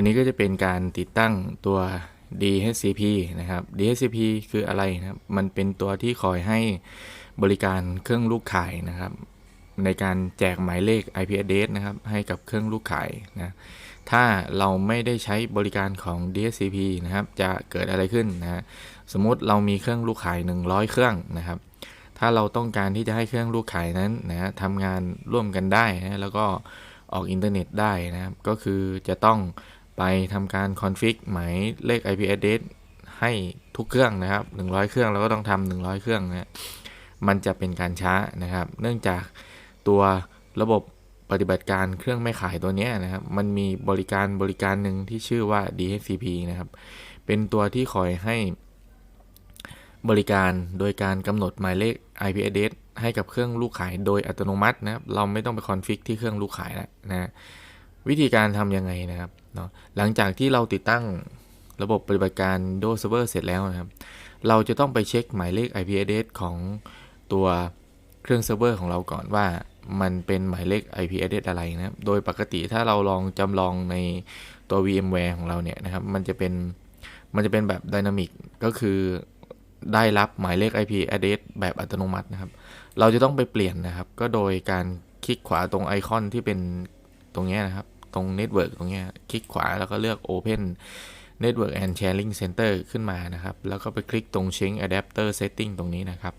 วันนี้ก็จะเป็นการติดตั้งตัว DHCP นะครับ DHCP คืออะไรนะครับ มันเป็นตัวที่คอยให้บริการเครื่องลูกข่ายนะครับ ในการแจกหมายเลข IP address นะครับ ให้กับเครื่องลูกข่ายนะ ถ้าเราไม่ได้ใช้บริการของ DHCP นะครับ จะเกิดอะไรขึ้นนะ สมมติเรามีเครื่องลูกข่าย 100 เครื่องนะครับ ถ้าเราต้องการที่จะให้เครื่องลูกขายนั้นนะทำงานร่วมกันได้นะ แล้วก็ออกอินเทอร์เน็ตได้นะครับ ก็คือจะต้อง ไปทำการคอนฟิกหมายเลข IP address ให้ทุกเครื่องนะครับ 100 เครื่องเราก็ต้องทำ100 เครื่องนะมันจะเป็นการช้านะครับ เนื่องจากตัวระบบปฏิบัติการเครื่องไม่ขายตัวนี้นะครับ มันมีบริการบริการหนึ่งที่ชื่อว่า DHCP นะครับ เป็นตัวที่คอยให้บริการโดยการกำหนดหมายเลข IP address ให้กับเครื่องลูกขายโดยอัตโนมัตินะครับ เราไม่ต้องไปคอนฟิกที่เครื่องลูกขายแล้วนะ วิธีการทำยังไงนะครับเนาะหลังจากที่เราติดตั้งระบบปฏิบัติการ DOS Server เสร็จแล้วนะครับ เราจะต้องไปเช็คหมายเลข IP address ของตัวเครื่องเซิร์ฟเวอร์ของเราก่อนว่ามันเป็นหมายเลข IP address อะไรนะครับ โดยปกติถ้าเราลองจำลองในตัว VMware ของเราเนี่ยนะครับ มันจะเป็นมันจะเป็นแบบ Dynamic ก็คือได้รับหมายเลข IP address แบบอัตโนมัตินะครับ เราจะต้องไปเปลี่ยนนะครับ ก็โดยการคลิกขวาตรงไอคอนที่เป็นตรงนี้นะครับ ตรง Network ตรงนี้คลิกขวาแล้วก็เลือก Open Network and Sharing Center ขึ้นมานะครับ แล้วก็ไปคลิกตรง Change Adapter Setting ตรงนี้นะครับ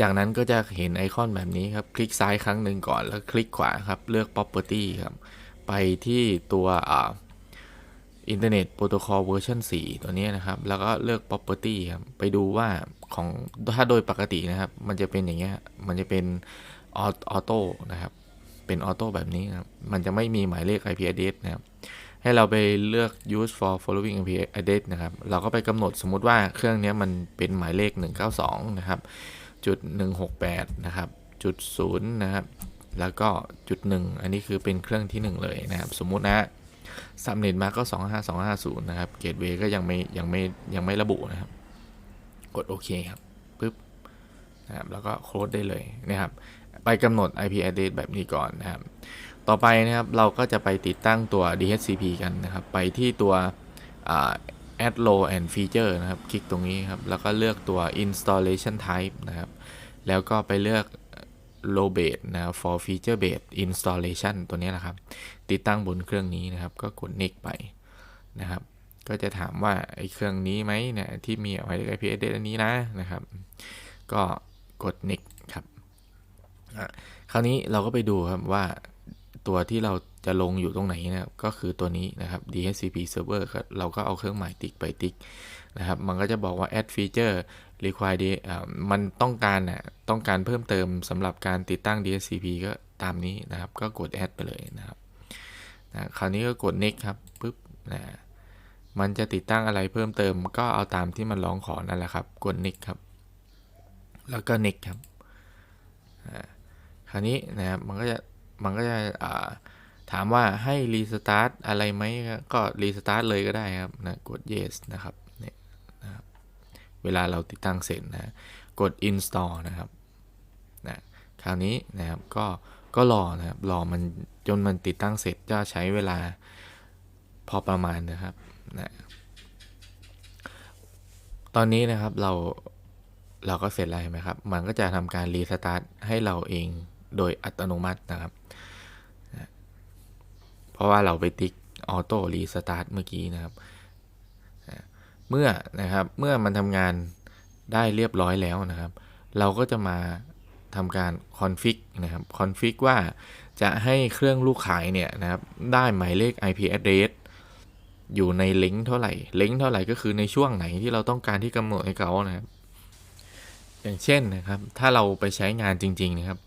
จากนั้นก็จะเห็นไอคอนแบบนี้ครับ คลิกซ้ายครั้งหนึ่งก่อนแล้วคลิกขวาครับ เลือก Property ครับ ไปที่ตัวอ่า Internet Protocol Version 4ตัวนี้นะครับ แล้วก็เลือก Property ครับ ไปดูว่าของถ้าโดยปกตินะครับ มันจะเป็นอย่างเงี้ย มันจะเป็นออโต้นะครับ เป็นออโต้แบบนี้ครับ มันจะไม่มีหมายเลข IP address นะครับ ให้เราไปเลือก use for following IP address นะครับ เราก็ไปกำหนดสมมุติว่าเครื่องนี้มันเป็นหมายเลข 192 นะครับจุด168 นะครับจุด0นะครับ แล้วก็จุด1อันนี้คือเป็นเครื่องที่ 1 เลยนะครับ สมมุตินะซัมเน็ตมาก็25250 นะครับ เกตเวก็ยังไม่ยังไม่ยังไม่ระบุนะครับ กดโอเคครับปึ๊บนะครับแล้วก็โค้ดได้เลยนะครับ ไปกำหนด IP address แบบนี้ก่อนนะครับ ต่อไปนะครับเราก็จะไปติดตั้งตัว DHCP กันนะครับ ไปที่ตัว add low and feature นะครับ คลิกตรงนี้ครับ แล้วก็เลือกตัว installation type นะครับ แล้วก็ไปเลือก low base นะครับ for feature Base installation ตัวนี้นะครับ ติดตั้งบนเครื่องนี้นะครับ ก็กด next ไปนะครับ ก็จะถามว่าไอ้เครื่องนี้ไหมเนี่ยที่มีหมายเลข IP address อันนี้นะนะครับ ก็กด next คราวนี้เราก็ไปดูครับว่าตัวที่เราจะลงอยู่ตรงไหนนะครับก็คือตัวนี้นะครับ DHCP server ครับเราก็เอาเครื่องหมายติ๊กไปติ๊กนะครับ มันก็จะบอกว่า add feature require มันต้องการน่ะต้องการเพิ่มเติมสำหรับการติดตั้ง DHCP ก็ตามนี้นะครับ ก็กด add ไปเลยนะครับนะคราวนี้ก็กด next ครับปุ๊บนะมันจะติดตั้งอะไรเพิ่มเติม ก็เอาตามที่มันร้องขอนั่นแหละครับ กด next ครับ แล้วก็ next ครับ คราวนี้นะครับมันก็จะมันก็จะถามว่าให้รีสตาร์ทอะไรไหมก็รีสตาร์ทเลยก็ได้ครับนะกด yes นะครับเนี่ยนะครับเวลาเราติดตั้งเสร็จนะกด install นะครับนะคราวนี้นะครับก็ก็รอนะครับรอมันจนมันติดตั้งเสร็จจะใช้เวลาพอประมาณนะครับนะตอนนี้นะครับเราเราก็เสร็จแล้วใช่ไหมครับ มันก็จะทำการรีสตาร์ทให้เราเอง โดยอัตโนมัตินะครับ เพราะว่าเราไปติ๊กออโต้รีสตาร์ทเมื่อกี้นะครับ เมื่อนะครับเมื่อมันทำงานได้เรียบร้อยแล้วนะครับ เราก็จะมาทำการคอนฟิกนะครับคอนฟิกว่าจะให้เครื่องลูกขายเนี่ยนะครับได้หมายเลข IP address อยู่ในเลงเท่าไหร่เลงเท่าไหร่ก็คือในช่วงไหนที่เราต้องการที่กำหนดให้เขานะครับ อย่างเช่นนะครับ ถ้าเราไปใช้งานจริง ๆ นะครับ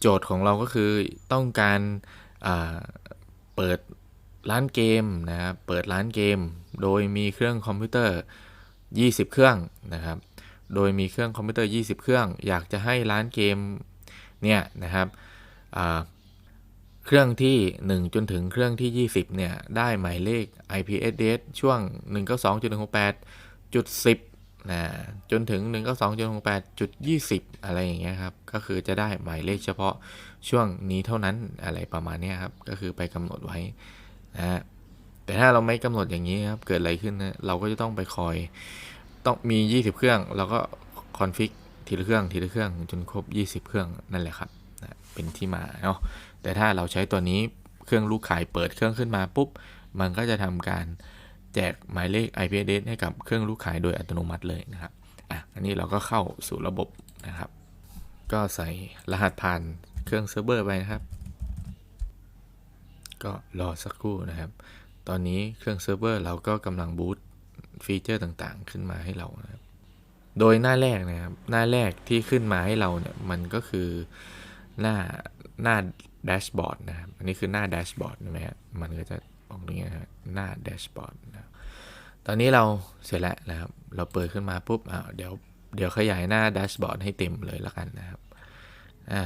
โจทย์ของเราก็คือต้องการเปิดร้านเกมนะครับ เปิดร้านเกม โดยมีเครื่องคอมพิวเตอร์ 20 เครื่องนะครับ โดยมีเครื่องคอมพิวเตอร์ 20 เครื่อง อยากจะให้ร้านเกมเนี่ยนะครับเครื่องที่ 1 จนถึงเครื่องที่ 20 เนี่ย ได้หมายเลข IP address ช่วง 192.168.10 นะจนถึง 1 9 2 6 8 20 อะไรอย่างเงี้ยครับ ก็คือจะได้หมายเลขเฉพาะช่วงนี้เท่านั้นอะไรประมาณนี้ครับ ก็คือไปกำหนดไว้นะแต่ถ้าเราไม่กำหนดอย่างนี้ครับ เกิดอะไรขึ้นนะเราก็จะต้องไปคอยต้องมี 20 เครื่อง เราก็คอนฟิกทีละเครื่องทีละเครื่องจนครบ 20 เครื่องนั่นแหละครับนะเป็นที่มาเนาะแต่ถ้าเราใช้ตัวนี้เครื่องลูกขายเปิดเครื่องขึ้นมาปุ๊บมันก็จะทำการ จกหมายเลข IP address ให้กับเครื่องลูกขายโดยอัตโนมัติเลยนะครับอะอันนี้เราก็เข้าสู่ระบบนะครับ ก็ใส่รหัสผ่านเครื่องเซิร์ฟเวอร์ไปนะครับ ก็รอสักครู่นะครับ ตอนนี้เครื่องเซิร์ฟเวอร์เราก็กำลังบูตฟีเจอร์ต่างๆ ขึ้นมาให้เรานะครับ โดยหน้าแรกนะครับ หน้าแรกที่ขึ้นมาให้เราเนี่ย มันก็คือหน้าหน้าแดชบอร์ดนะครับ อันนี้คือหน้าแดชบอร์ดใช่ไหมมันก็จะออกอย่างเงี้นะครับหน้าแดชบอร์ดนะครับ ตอนนี้เราเสร็จแล้วนะครับ เราเปิดขึ้นมาปุ๊บอ่าเดี๋ยวเดี๋ยวขยายหน้าแดชบอร์ดให้เต็มเลยล้วกันนะครับอ่า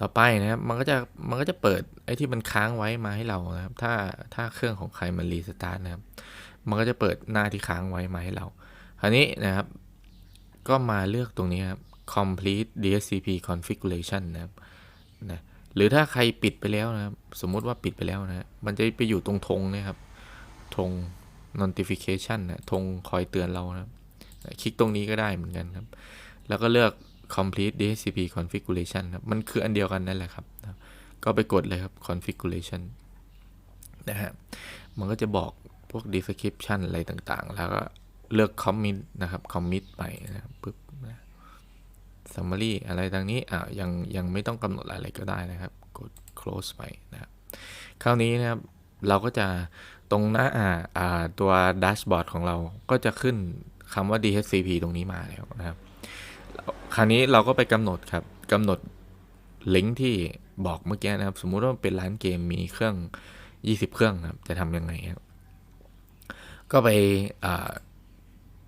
ต่อไปนะครับมันก็จะมันก็จะเปิดไอ้ที่มันค้างไว้มาให้เรานะครับ ถ้าถ้าเครื่องของใครมันรีสตาร์ทนะครับ มันก็จะเปิดหน้าที่ค้างไว้มาให้เรา คราวนี้นะครับ ก็มาเลือกตรงนี้ครับ complete DHCP configuration นะครับนะหรือถ้าใครปิดไปแล้วนะครับ สมมุติว่าปิดไปแล้วนะมันจะไปอยู่ตรงธงนะครับธง notification นะธงคอยเตือนเรานะครับคลิกตรงนี้ก็ได้เหมือนกันครับ แล้วก็เลือก complete DHCP configuration ครับ มันคืออันเดียวกันนั่นแหละครับ ก็ไปกดเลยครับ configuration นะฮะ มันก็จะบอกพวก description อะไรต่างๆ แล้วก็เลือก commit นะครับ commit ไปนะครับปึ๊บนะ summary อะไรต่างนี้ อ่ายังยังไม่ต้องกำหนดอะไรก็ได้นะครับ กด close ไปนะครับ คราวนี้นะครับ เราก็จะ ตรงหน้าอ่าอาตัวดัชบอร์ดของเราก็จะขึ้นคำว่า DHCP ตรงนี้มาแล้วนะครับ คราวนี้เราก็ไปกำหนดครับกำหนดลิงก์ที่บอกเมื่อกี้นะครับ สมมุติว่าเป็นร้านเกมมีเครื่อง 20 เครื่องครับ จะทำยังไงครับ ก็ไป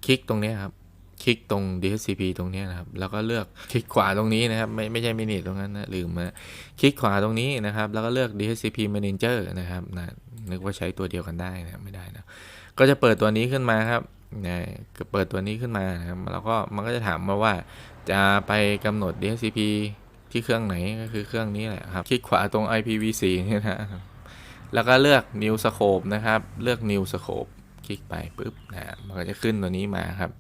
คลิกตรงนี้ครับ คลิกตรง DHCP ตรงนี้นะครับ แล้วก็เลือกคลิกขวาตรงนี้นะครับ ไม่ไม่ใช่มินิตรงนั้นนะลืมนะคลิกขวาตรงนี้นะครับ แล้วก็เลือก DHCP Manager นะครับนะนึกว่าใช้ตัวเดียวกันได้นะไม่ได้นะก็จะเปิดตัวนี้ขึ้นมาครับนะเปิดตัวนี้ขึ้นมานะครับแล้วก็มันก็จะถามมาว่า จะไปกำหนด DHCP ที่เครื่องไหนก็คือเครื่องนี้แหละครับ คลิกขวาตรง IPv4 นี่นะแล้วก็เลือก New Scope นะครับ เลือก New Scope คลิกไปปุ๊บนะมันก็จะขึ้นตัวนี้มาครับ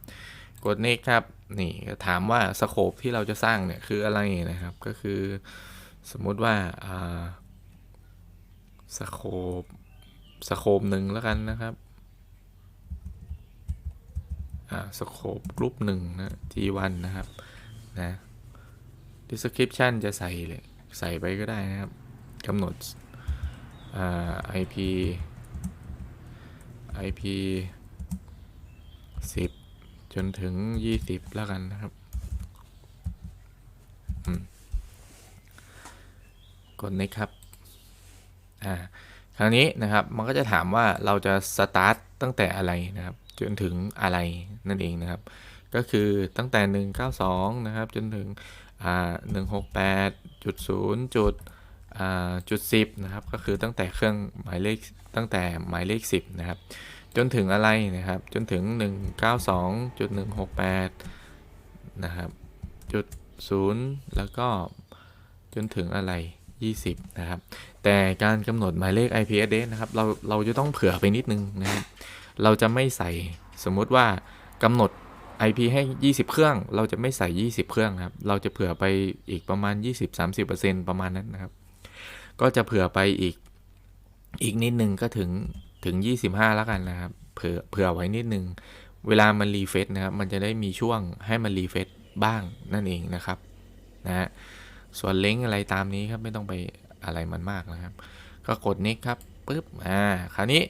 กด next ครับ นี่ถามว่าสโคปที่เราจะสร้างเนี่ยคืออะไรนะครับ ก็คือสมมุติว่าสโคปสโคปหนึ่งแล้วกันนะครับสโคปกรุ๊ปหนึ่งนะ G1 นะครับ นะ description จะใส่เลย ใส่ไปก็ได้นะครับกำหนด IP IP 10 จนถึง 20 แล้วกันนะครับ กดนี้ครับ อ่า คราวนี้นะครับ มันก็จะถามว่าเราจะสตาร์ทตั้งแต่อะไรนะครับ จนถึงอะไรนั่นเองนะครับ ก็คือตั้งแต่ 192 นะครับ จนถึง อ่า 168จุด0จุดจุด10นะครับ ก็คือตั้งแต่เครื่องหมายเลขตั้งแต่หมายเลข 10 นะครับ จนถึงอะไรนะครับ จนถึง 192.168 นะครับ จุด0แล้วก็จนถึงอะไร 20 นะครับ แต่การกำหนดหมายเลข IP address นะครับ เราเราจะต้องเผื่อไปนิดนึงนะครับ เราจะไม่ใส่สมมุติว่ากำหนด IP ให้ 20 เครื่อง เราจะไม่ใส่ 20 เครื่องครับ เราจะเผื่อไปอีกประมาณ 20-30%ประมาณนั้นนะครับ ก็จะเผื่อไปอีกอีกนิดนึงก็ถึง ถึง 25 แล้วกันนะครับ เผื่อเผื่อไว้นิดนึง เวลามันรีเฟซนะครับ มันจะได้มีช่วงให้มันรีเฟซบ้างนั่นเองนะครับนะฮะส่วนเล้งอะไรตามนี้ครับไม่ต้องไปอะไรมันมากนะครับ ก็กด next ครับปึ๊บอ่าคราวนี้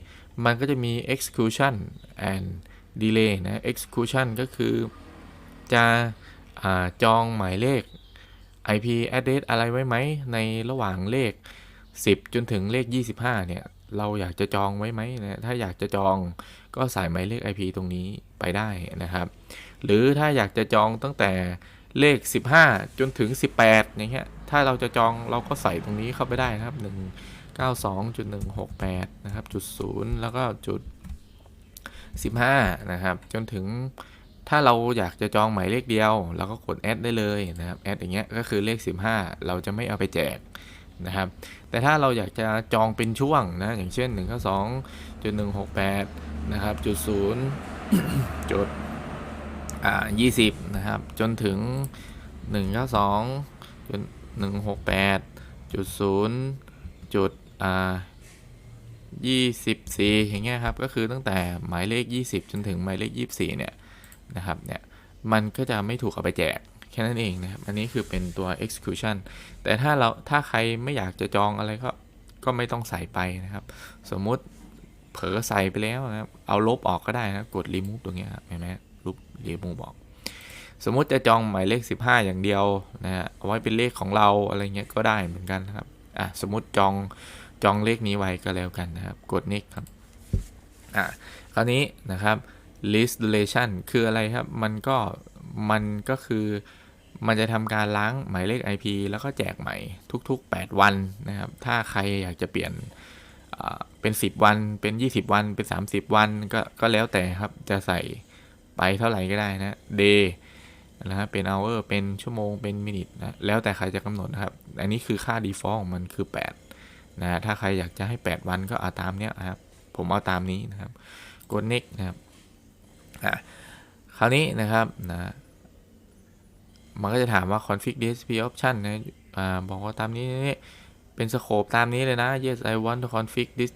มันก็จะมี execution and delay นะ execution ก็คือจะอาจองหมายเลข IP address อะไรไว้ไหมในระหว่างเลข 10 จนถึงเลข 25 เนี่ย เราอยากจะจองไว้ไหมนะถ้าอยากจะจองก็ใส่หมายเลข IP ตรงนี้ไปได้นะครับ หรือถ้าอยากจะจองตั้งแต่เลข 15 จนถึง 18อย่างเงี้ยถ้าเราจะจองเราก็ใส่ตรงนี้เข้าไปได้นะครับ 192.168 นะครับจุด0แล้วก็จุด 15 นะครับ จนถึงถ้าเราอยากจะจองหมายเลขเดียว เราก็กดแอดได้เลยนะครับแอดอย่างเงี้ยก็คือเลข 15 เราจะไม่เอาไปแจก นะครับ แต่ถ้าเราอยากจะจองเป็นช่วงนะ อย่างเช่น1 9 2จุด168นะครับจุด0จุดอ่า20นะครับ จนถึง192จุด168จุด0จุดอ่า24อย่างเงี้ยครับ ก็คือตั้งแต่หมายเลข 20 จนถึงหมายเลข 24เนี่ยนะครับเนี่ยมันก็จะไม่ถูกเอาไปแจก แค่นั้นเองนะครับ อันนี้คือเป็นตัว execution แต่ถ้าเราถ้าใครไม่อยากจะจองอะไรก็ก็ไม่ต้องใส่ไปนะครับ สมมุติเผลอใส่ไปแล้วนะครับ เอาลบออกก็ได้นะกด remove ตรงนี้ครับเห็นไหมรูป remove ออกสมมุติจะจองหมายเลข 15 อย่างเดียวนะฮะเอาไว้เป็นเลขของเราอะไรเงี้ยก็ได้เหมือนกันนะครับอะสมมติจองจองเลขนี้ไว้ก็แล้วกันนะครับ กด next ครับอะคราวนี้นะครับ list duration คืออะไรครับ มันก็มันก็คือ มันจะทำการล้างหมายเลข IP แล้วก็แจกใหม่ทุกๆ 8 วันนะครับ ถ้าใครอยากจะเปลี่ยนเป็น 10 วันเป็น 20 วันเป็น 30 วันก็ก็แล้วแต่ครับจะใส่ไปเท่าไหร่ก็ได้นะ day นะครับเป็น hour เป็นชั่วโมงเป็นมินิทนะแล้วแต่ใครจะกำหนดนะครับ อันนี้คือค่า default ของมันคือ 8 นะถ้าใครอยากจะให้ 8 วันก็เอาตามเนี้ยครับ ผมเอาตามนี้นะครับกด next นะครับอะคราวนี้นะครับนะ มันก็จะถามว่า config DSP option นะอ่าบอกว่าตามนี้นี่เป็นสโคปตามนี้เลยนะ yes I want to config this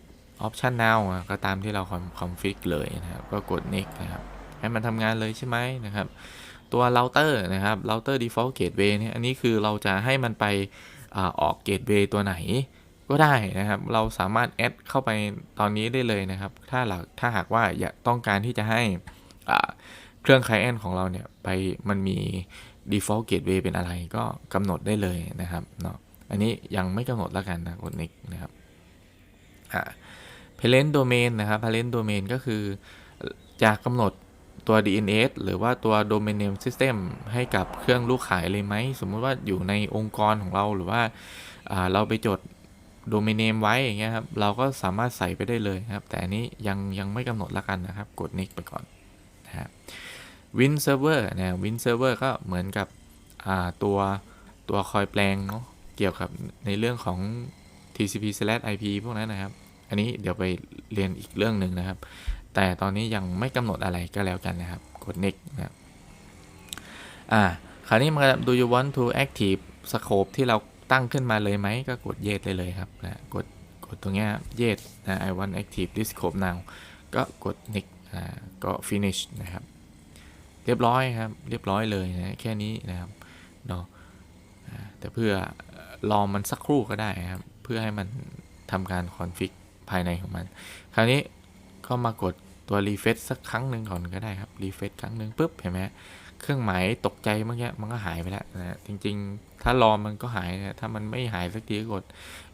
option now ก็ตามที่เรา config เลยนะครับ ก็กด next นะครับ ให้มันทำงานเลยใช่ไหมนะครับ ตัว router นะครับ router default gateway เนี่ยอันนี้คือเราจะให้มันไปอาออก gateway ตัวไหนก็ได้นะครับ เราสามารถ add เข้าไปตอนนี้ได้เลยนะครับ ถ้าหลักถ้าหากว่าอยากต้องการที่จะให้เครื่อง client ของเราเนี่ยไปมันมี default gateway เป็นอะไรก็กำหนดได้เลยนะครับเนาะอันนี้ยังไม่กำหนดแล้วกันนะกด next นะครับอ่า parent domain นะครับ parent domain ก็คือจะกำหนดตัว DNS หรือว่าตัว domain name system ให้กับเครื่องลูกขายเลยไหม สมมติว่าอยู่ในองค์กรของเราหรือว่าาเราไปจด domain name ไว้อย่างเงี้ยครับ เราก็สามารถใส่ไปได้เลยครับ แต่อันนี้ยังยังไม่กำหนดล้วกันนะครับ กด next ไปก่อนนะครับ win server นะ win server ก็เหมือนกับตัวตัวคอยแปลงเนาะเกี่ยวกับในเรื่องของ TCP/IP พวกนั้นนะครับ อันนี้เดี๋ยวไปเรียนอีกเรื่องหนึ่งนะครับ แต่ตอนนี้ยังไม่กำหนดอะไรก็แล้วกันนะครับ กด next นะครับอ่าคราวนี้มา do you want to active scope ที่เราตั้งขึ้นมาเลยไหมก็กด yes ได้เลยครับนะกดกดตรงเนี้ย yes นะ I want active this scope now ก็กด next อ่าก็ finish นะครับ เรียบร้อยครับ เรียบร้อยเลยนะแค่นี้นะครับเนาะแต่เพื่อรอมันสักครู่ก็ได้ครับ เพื่อให้มันทำการคอนฟิกภายในของมัน คราวนี้ก็มากดตัว refresh สักครั้งหนึ่งก่อนก็ได้ครับ refresh ครั้งหนึ่งปุ๊บเห็นไหมเครื่องหมายตกใจเมื่อกี้มันก็หายไปแล้วนะจริง ๆ ถ้ารอมันก็หายนะถ้ามันไม่หายสักทีก็กด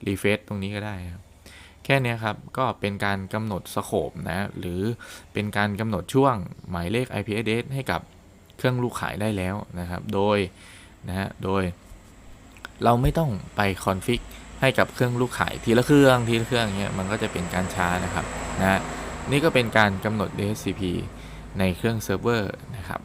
refresh ตรงนี้ก็ได้ครับ แค่นี้ครับ ก็เป็นการกำหนดสโคปนะ หรือเป็นการกำหนดช่วงหมายเลข IP address ให้กับเครื่องลูกขายได้แล้วนะครับ โดยนะฮะโดย เราไม่ต้องไปคอนฟิกให้กับเครื่องลูกขายทีละเครื่องทีละเครื่องเงี้ยมันก็จะเป็นการช้านะครับนะนี่ก็เป็นการกำหนด DHCP ในเครื่องเซิร์ฟเวอร์นะครับ